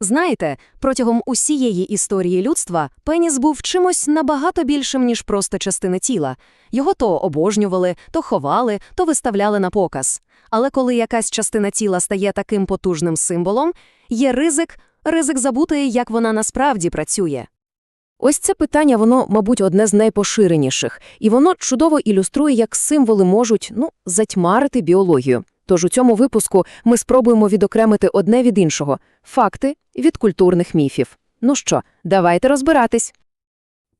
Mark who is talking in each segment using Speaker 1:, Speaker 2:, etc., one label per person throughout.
Speaker 1: Знаєте, протягом усієї історії людства пеніс був чимось набагато більшим, ніж просто частина тіла. Його то обожнювали, то ховали, то виставляли на показ. Але коли якась частина тіла стає таким потужним символом, є ризик, ризик забути, як вона насправді працює.
Speaker 2: Ось це питання, воно, мабуть, одне з найпоширеніших, і воно чудово ілюструє, як символи можуть, ну, затьмарити біологію. Тож у цьому випуску ми спробуємо відокремити одне від іншого – факти від культурних міфів. Ну що, давайте розбиратись.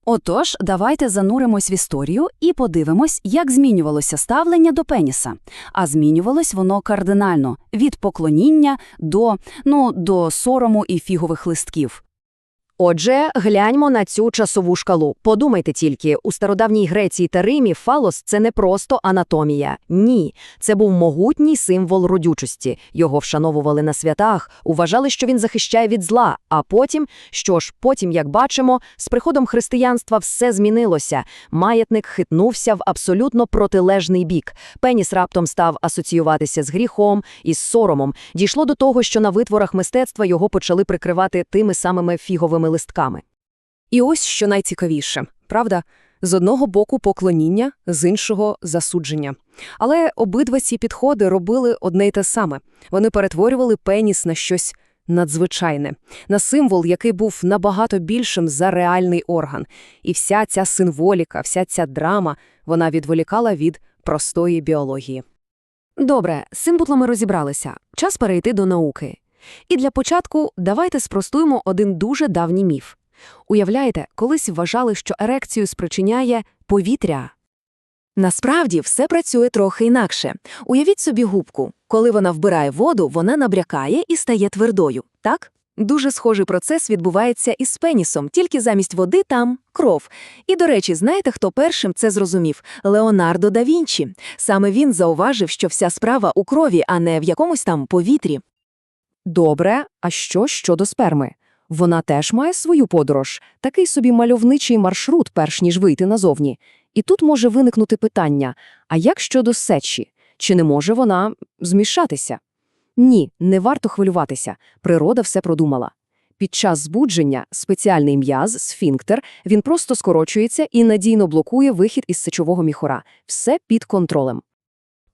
Speaker 3: Отож, давайте зануримось в історію і подивимось, як змінювалося ставлення до пеніса. А змінювалось воно кардинально – від поклоніння до, ну, до сорому і фігових листків.
Speaker 1: Отже, гляньмо на цю часову шкалу. Подумайте тільки, у стародавній Греції та Римі фалос – це не просто анатомія. Ні, це був могутній символ родючості. Його вшановували на святах, уважали, що він захищає від зла. А потім, що ж, потім, як бачимо, з приходом християнства все змінилося. Маятник хитнувся в абсолютно протилежний бік. Пеніс раптом став асоціюватися з гріхом і з соромом. Дійшло до того, що на витворах мистецтва його почали прикривати тими самими фіговими листками.
Speaker 2: І ось що найцікавіше, правда? З одного боку поклоніння, з іншого – засудження. Але обидва ці підходи робили одне й те саме. Вони перетворювали пеніс на щось надзвичайне, на символ, який був набагато більшим за реальний орган. І вся ця символіка, вся ця драма, вона відволікала від простої біології.
Speaker 1: Добре, з символами розібралися. Час перейти до науки. І для початку давайте спростуємо один дуже давній міф. Уявляєте, колись вважали, що ерекцію спричиняє повітря. Насправді все працює трохи інакше. Уявіть собі губку. Коли вона вбирає воду, вона набрякає і стає твердою, так? Дуже схожий процес відбувається із пенісом, тільки замість води там кров. І, до речі, знаєте, хто першим це зрозумів? Леонардо да Вінчі. Саме він зауважив, що вся справа у крові, а не в якомусь там повітрі.
Speaker 2: Добре, а що щодо сперми? Вона теж має свою подорож, такий собі мальовничий маршрут, перш ніж вийти назовні. І тут може виникнути питання, а як щодо сечі? Чи не може вона змішатися? Ні, не варто хвилюватися, природа все продумала. Під час збудження спеціальний м'яз, сфінктер, він просто скорочується і надійно блокує вихід із сечового міхура. Все під контролем.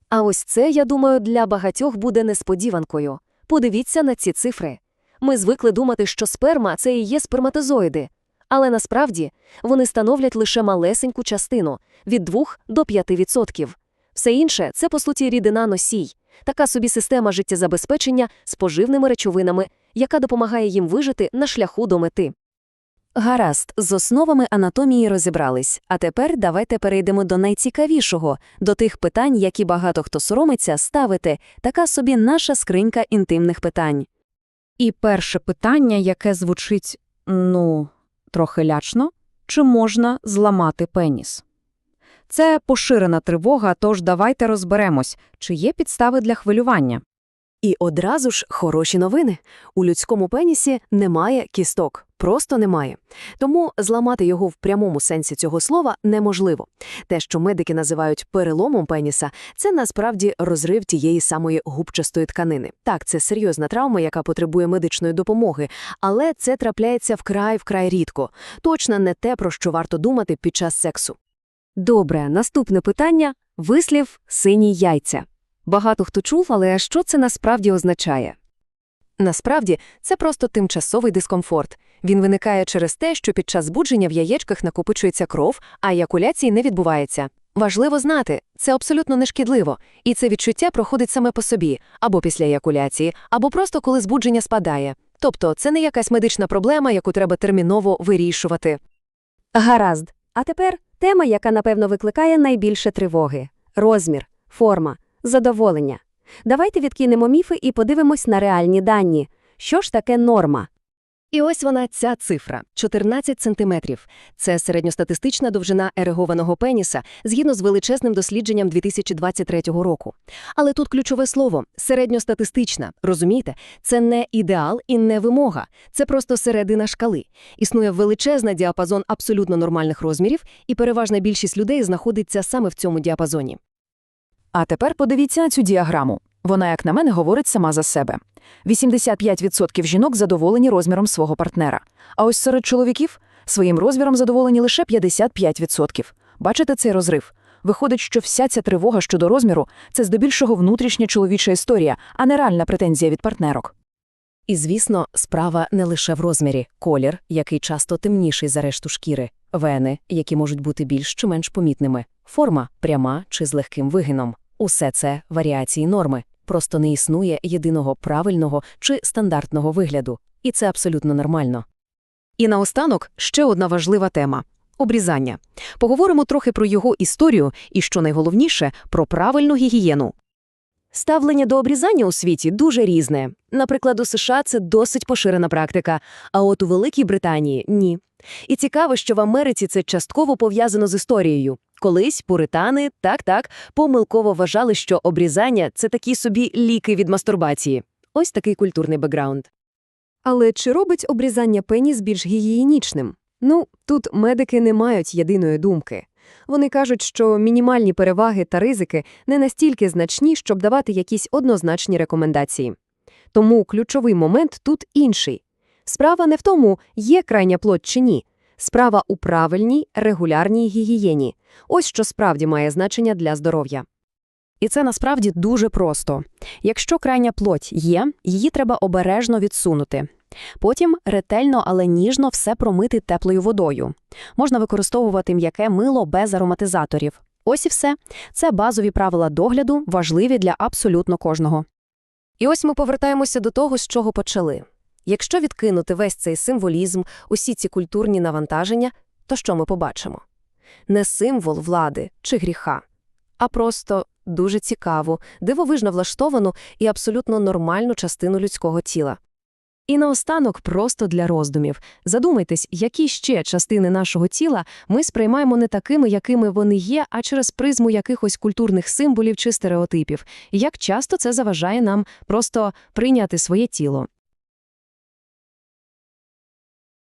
Speaker 1: А ось це, я думаю, для багатьох буде несподіванкою. Подивіться на ці цифри. Ми звикли думати, що сперма – це і є сперматозоїди. Але насправді вони становлять лише малесеньку частину – від 2 до 5%. Все інше – це, по суті, рідина носій. Така собі система життєзабезпечення з поживними речовинами, яка допомагає їм вижити на шляху до мети. Гаразд, з основами анатомії розібрались, а тепер давайте перейдемо до найцікавішого, до тих питань, які багато хто соромиться ставити, така собі наша скринька інтимних питань.
Speaker 2: І перше питання, яке звучить, ну, трохи лячно, чи можна зламати пеніс? Це поширена тривога, тож давайте розберемось, чи є підстави для хвилювання.
Speaker 1: І одразу ж хороші новини. У людському пенісі немає кісток, просто немає. Тому зламати його в прямому сенсі цього слова неможливо. Те, що медики називають переломом пеніса, це насправді розрив тієї самої губчастої тканини. Так, це серйозна травма, яка потребує медичної допомоги, але це трапляється вкрай-вкрай рідко. Точно не те, про що варто думати під час сексу. Добре, наступне питання – вислів «сині яйця». Багато хто чув, але що це насправді означає? Насправді, це просто тимчасовий дискомфорт. Він виникає через те, що під час збудження в яєчках накопичується кров, а еякуляції не відбувається. Важливо знати, це абсолютно нешкідливо, і це відчуття проходить саме по собі, або після еякуляції, або просто коли збудження спадає. Тобто це не якась медична проблема, яку треба терміново вирішувати. Гаразд. А тепер тема, яка, напевно, викликає найбільше тривоги – розмір, форма, задоволення. Давайте відкинемо міфи і подивимось на реальні дані. Що ж таке норма? І ось вона, ця цифра – 14 сантиметрів. Це середньостатистична довжина ерегованого пеніса згідно з величезним дослідженням 2023 року. Але тут ключове слово – середньостатистична. Розумієте? Це не ідеал і не вимога. Це просто середина шкали. Існує величезна діапазон абсолютно нормальних розмірів, і переважна більшість людей знаходиться саме в цьому діапазоні.
Speaker 4: А тепер подивіться на цю діаграму. Вона, як на мене, говорить сама за себе. 85% жінок задоволені розміром свого партнера. А ось серед чоловіків своїм розміром задоволені лише 55%. Бачите цей розрив? Виходить, що вся ця тривога щодо розміру – це здебільшого внутрішня чоловіча історія, а не реальна претензія від партнерок.
Speaker 2: І, звісно, справа не лише в розмірі. Колір, який часто темніший за решту шкіри, вени, які можуть бути більш чи менш помітними, форма пряма чи з легким вигином. Усе це варіації норми. Просто не існує єдиного правильного чи стандартного вигляду. І це абсолютно нормально.
Speaker 1: І наостанок ще одна важлива тема – обрізання. Поговоримо трохи про його історію і, що найголовніше, про правильну гігієну. Ставлення до обрізання у світі дуже різне. Наприклад, у США це досить поширена практика, а от у Великій Британії – ні. І цікаво, що в Америці це частково пов'язано з історією. Колись пуритани, так-так, помилково вважали, що обрізання – це такі собі ліки від мастурбації. Ось такий культурний бекграунд.
Speaker 5: Але чи робить обрізання пеніс більш гігієнічним? Ну, тут медики не мають єдиної думки. Вони кажуть, що мінімальні переваги та ризики не настільки значні, щоб давати якісь однозначні рекомендації. Тому ключовий момент тут інший. Справа не в тому, є крайня плоть чи ні. Справа у правильній, регулярній гігієні. Ось що справді має значення для здоров'я.
Speaker 3: І це насправді дуже просто. Якщо крайня плоть є, її треба обережно відсунути. Потім ретельно, але ніжно все промити теплою водою. Можна використовувати м'яке мило без ароматизаторів. Ось і все. Це базові правила догляду, важливі для абсолютно кожного.
Speaker 1: І ось ми повертаємося до того, з чого почали. Якщо відкинути весь цей символізм, усі ці культурні навантаження, то що ми побачимо? Не символ влади чи гріха, а просто дуже цікаву, дивовижно влаштовану і абсолютно нормальну частину людського тіла. І наостанок просто для роздумів. Задумайтесь, які ще частини нашого тіла ми сприймаємо не такими, якими вони є, а через призму якихось культурних символів чи стереотипів. І як часто це заважає нам просто прийняти своє тіло.